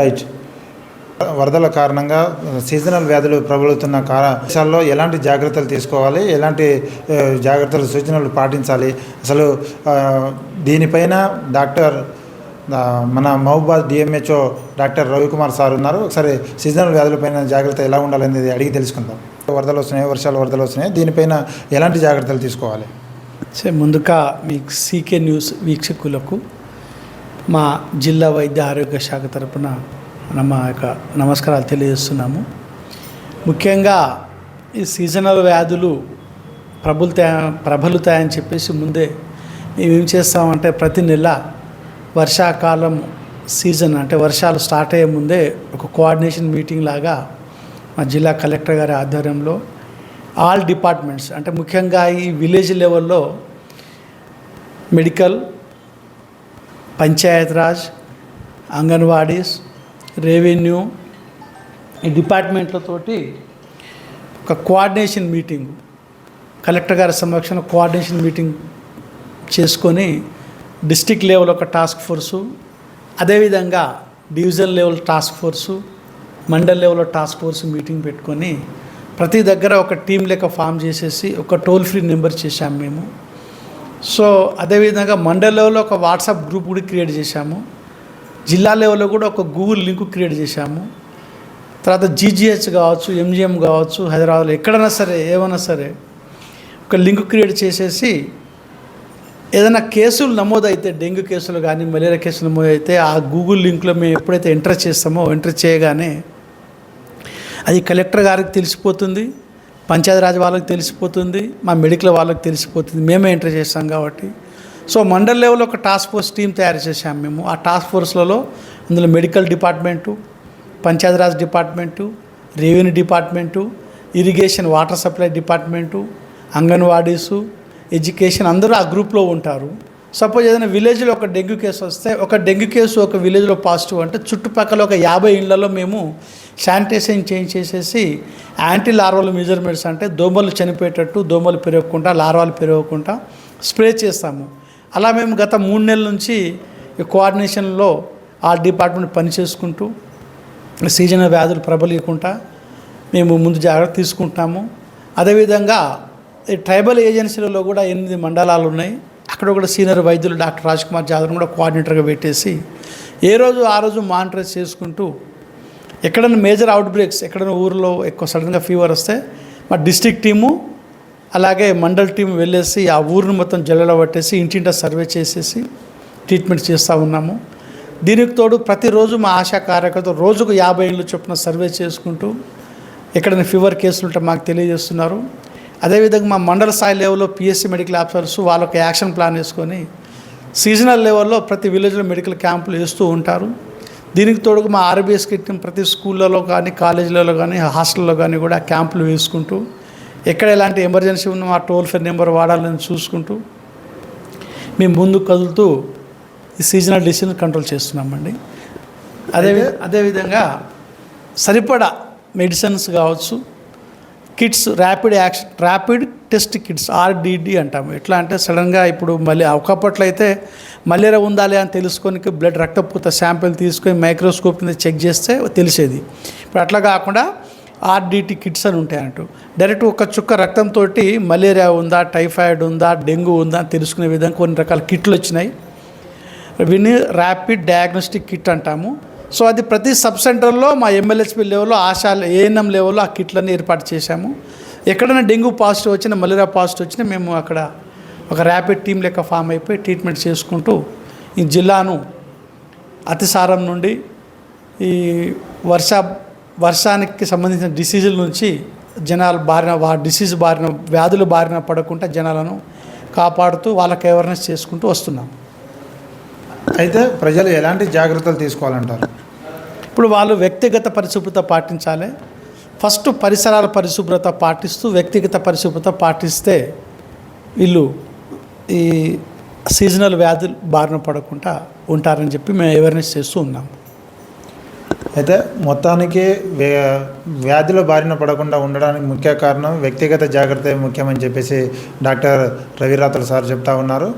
Right వరదల కారణంగా seasonal వ్యాధులు ప్రబలుతున్న కారణాల్లో ఎలాంటి జాగ్రత్తలు తీసుకోవాలి? ఎలాంటి జాగ్రత్తలు సూచనలు పాటించాలి? అసలు దీనిపైన డాక్టర్ మన Mahabubabad DMHO doctor Ravikumar sir ఉన్నారు. ఒకసారి సీజనల్ వ్యాధులపైన జాగ్రత్త ఎలా ఉండాలనేది అడిగి తెలుసుకుందాం. వరదలు వస్తున్నాయి? వర్షాలు వరదలు వస్తున్నాయి? దీనిపైన ఎలాంటి జాగ్రత్తలు తీసుకోవాలి? సరే ముందుగా మీ సీకే న్యూస్ వీక్షకులకు మా జిల్లా వైద్య ఆరోగ్య శాఖ తరపున మా యొక్క నమస్కారాలు తెలియజేస్తున్నాము. ముఖ్యంగా ఈ సీజనల్ వ్యాధులు ప్రబలుతాయ ప్రబలుతాయని చెప్పేసి ముందే మేము ఏం చేస్తామంటే ప్రతి నెల వర్షాకాలం సీజన్ అంటే వర్షాలు స్టార్ట్ అయ్యే ముందే ఒక కోఆర్డినేషన్ మీటింగ్ లాగా మా జిల్లా కలెక్టర్ గారి ఆధ్వర్యంలో ఆల్ డిపార్ట్మెంట్స్ అంటే ముఖ్యంగా ఈ విలేజ్ లెవెల్లో మెడికల్ పంచాయత్ రాజ్ అంగన్వాడీస్ రెవెన్యూ ఈ డిపార్ట్మెంట్లతోటి ఒక కోఆర్డినేషన్ మీటింగ్ కలెక్టర్ గారి సమక్షంలో కోఆర్డినేషన్ మీటింగ్ చేసుకొని డిస్టిక్ లెవెల్ ఒక టాస్క్ ఫోర్సు అదేవిధంగా division level task force mandal లెవెల్లో టాస్క్ ఫోర్స్ మీటింగ్ పెట్టుకొని ప్రతి దగ్గర ఒక టీం లెక్క ఫామ్ చేసేసి ఒక టోల్ ఫ్రీ నెంబర్ చేశాము మేము. సో అదేవిధంగా మండల లెవెల్లో ఒక వాట్సాప్ గ్రూప్ కూడా క్రియేట్ చేశాము. జిల్లా లెవెల్లో కూడా ఒక గూగుల్ లింక్ క్రియేట్ చేశాము. తర్వాత జీజీహెచ్ కావచ్చు ఎంజిఎం కావచ్చు హైదరాబాద్లో ఎక్కడైనా సరే ఏమైనా సరే ఒక లింక్ క్రియేట్ చేసేసి ఏదైనా కేసులు నమోదైతే డెంగ్యూ కేసులు కానీ మలేరియా కేసులు నమోదైతే ఆ గూగుల్ లింక్లో మేము ఎప్పుడైతే ఎంటర్ చేస్తామో ఎంటర్ చేయగానే అది కలెక్టర్ గారికి తెలిసిపోతుంది. పంచాయతీరాజ్ వాళ్ళకి తెలిసిపోతుంది మా మెడికల్ వాళ్ళకి తెలిసిపోతుంది మేమే ఎంటర్ చేస్తాం కాబట్టి. సో మండల్ లెవెల్లో ఒక టాస్క్ ఫోర్స్ టీం తయారు చేశాం మేము. ఆ టాస్క్ ఫోర్స్లలో అందులో medical department Panchayati Raj department revenue department irrigation water supply department anganwadis education అందరూ ఆ గ్రూప్లో ఉంటారు. సపోజ్ ఏదైనా విలేజ్లో ఒక డెంగ్యూ కేసు వస్తే ఒక డెంగ్యూ కేసు ఒక విలేజ్లో పాజిటివ్ అంటే చుట్టుపక్కల ఒక యాభై ఇళ్ళలో మేము శానిటైజేషన్ చేంజ్ చేసేసి యాంటీ లార్వల్ మెజర్మెంట్స్ అంటే దోమలు చనిపోయేటట్టు దోమలు పెరగకుండా లార్వాలు పెరగకుండా స్ప్రే చేస్తాము. అలా మేము గత మూడు నెలల నుంచి కోఆర్డినేషన్లో ఆ డిపార్ట్మెంట్ పని చేసుకుంటూ సీజనల్ వ్యాధులు ప్రబలియకుండా మేము ముందు జాగ్రత్త తీసుకుంటాము. అదేవిధంగా ఈ ట్రైబల్ ఏజెన్సీలలో కూడా ఎనిమిది మండలాలు ఉన్నాయి. అక్కడ కూడా సీనియర్ వైద్యులు డాక్టర్ రాజ్ కుమార్ జాదవ్ కూడా కోఆర్డినేటర్గా పెట్టేసి ఏ రోజు ఆ రోజు మానిటర్ చేసుకుంటూ ఎక్కడైనా మేజర్ అవుట్ బ్రేక్స్ ఎక్కడైనా ఊరిలో ఎక్కువ సడన్గా ఫీవర్ వస్తే మా డిస్టిక్ టీము అలాగే మండల్ టీం వెళ్ళేసి ఆ ఊరిని మొత్తం జల్లెలో పట్టేసి ఇంటింటా సర్వే చేసేసి ట్రీట్మెంట్ చేస్తూ ఉన్నాము. దీనికి తోడు ప్రతిరోజు మా ఆశా కార్యకర్తలు రోజుకు యాభై ఏళ్ళు చొప్పున సర్వే చేసుకుంటూ ఎక్కడైనా ఫీవర్ కేసులు ఉంటే మాకు తెలియజేస్తున్నారు. అదేవిధంగా మా మండల స్థాయి లెవెల్లో పిఎస్సి మెడికల్ ఆఫీసర్స్ వాళ్ళొక యాక్షన్ ప్లాన్ వేసుకొని సీజనల్ లెవెల్లో ప్రతి విలేజ్లో మెడికల్ క్యాంపులు వేస్తూ ఉంటారు. దీనికి తోడుగా మా ఆర్బీఎస్ కిట్ని ప్రతి స్కూళ్ళలో కానీ కాలేజీలలో కానీ హాస్టల్లో కానీ కూడా క్యాంపులు వేసుకుంటూ ఎక్కడ ఎలాంటి ఎమర్జెన్సీ ఉన్నా ఆ టోల్ ఫ్రీ నెంబర్ వాడాలని చూసుకుంటూ మేము ముందుకు కదులుతూ ఈ సీజనల్ డిసీజ్ కంట్రోల్ చేస్తున్నామండి. అదే అదేవిధంగా సరిపడా మెడిసిన్స్ కావచ్చు kits rapid action rapid test kits RDD అంటాము. ఎట్లా అంటే సడన్గా ఇప్పుడు మళ్ళీ ఒకప్పట్లో అయితే మలేరియా ఉందా అని తెలుసుకొని బ్లడ్ రక్తపూత శాంపిల్ తీసుకొని మైక్రోస్కోప్ కింద చెక్ చేస్తే తెలిసేది. ఇప్పుడు అట్లా కాకుండా ఆర్డిటి కిట్స్ అని ఉంటాయి అంటూ డైరెక్ట్ ఒక చుక్క రక్తంతో మలేరియా ఉందా టైఫాయిడ్ ఉందా డెంగ్యూ ఉందా అని తెలుసుకునే విధంగా కొన్ని రకాల కిట్లు వచ్చినాయి. విని ర్యాపిడ్ డయాగ్నోస్టిక్ కిట్ అంటాము. సో అది ప్రతి సబ్ సెంటర్లో మా ఎమ్మెల్యేస్పీ లెవెల్లో ఆశా ఏఎన్ఎం లెవెల్లో ఆ కిట్లన్నీ ఏర్పాటు చేశాము. ఎక్కడైనా డెంగ్యూ పాజిటివ్ వచ్చినా మలేరియా పాజిటివ్ వచ్చినా మేము అక్కడ ఒక ర్యాపిడ్ టీం లెక్క ఫామ్ అయిపోయి ట్రీట్మెంట్ చేసుకుంటూ ఈ జిల్లాను అతిసారం నుండి ఈ వర్ష వర్షానికి సంబంధించిన డిసీజుల నుంచి జనాలు బారిన డిసీజ్ బారిన వ్యాధులు బారిన పడకుండా జనాలను కాపాడుతూ వాళ్ళకి అవేర్నెస్ చేసుకుంటూ వస్తున్నాం అయితే ప్రజలు ఎలాంటి జాగ్రత్తలు తీసుకోవాలంటారు? ఇప్పుడు వాళ్ళు వ్యక్తిగత పరిశుభ్రత పాటించాలి. ఫస్ట్ పరిసరాల పరిశుభ్రత పాటిస్తూ వ్యక్తిగత పరిశుభ్రత పాటిస్తే వీళ్ళు ఈ సీజనల్ వ్యాధులు బారిన పడకుండా ఉంటారని చెప్పి మేము అవేర్నెస్ చేస్తూ ఉన్నాం. అయితే మొత్తానికి వ్యా- వ్యాధుల బారిన పడకుండా ఉండడానికి ముఖ్య కారణం వ్యక్తిగత జాగ్రత్త ముఖ్యమని చెప్పేసి డాక్టర్ రవిరాతులు సార్ చెప్తా ఉన్నారు.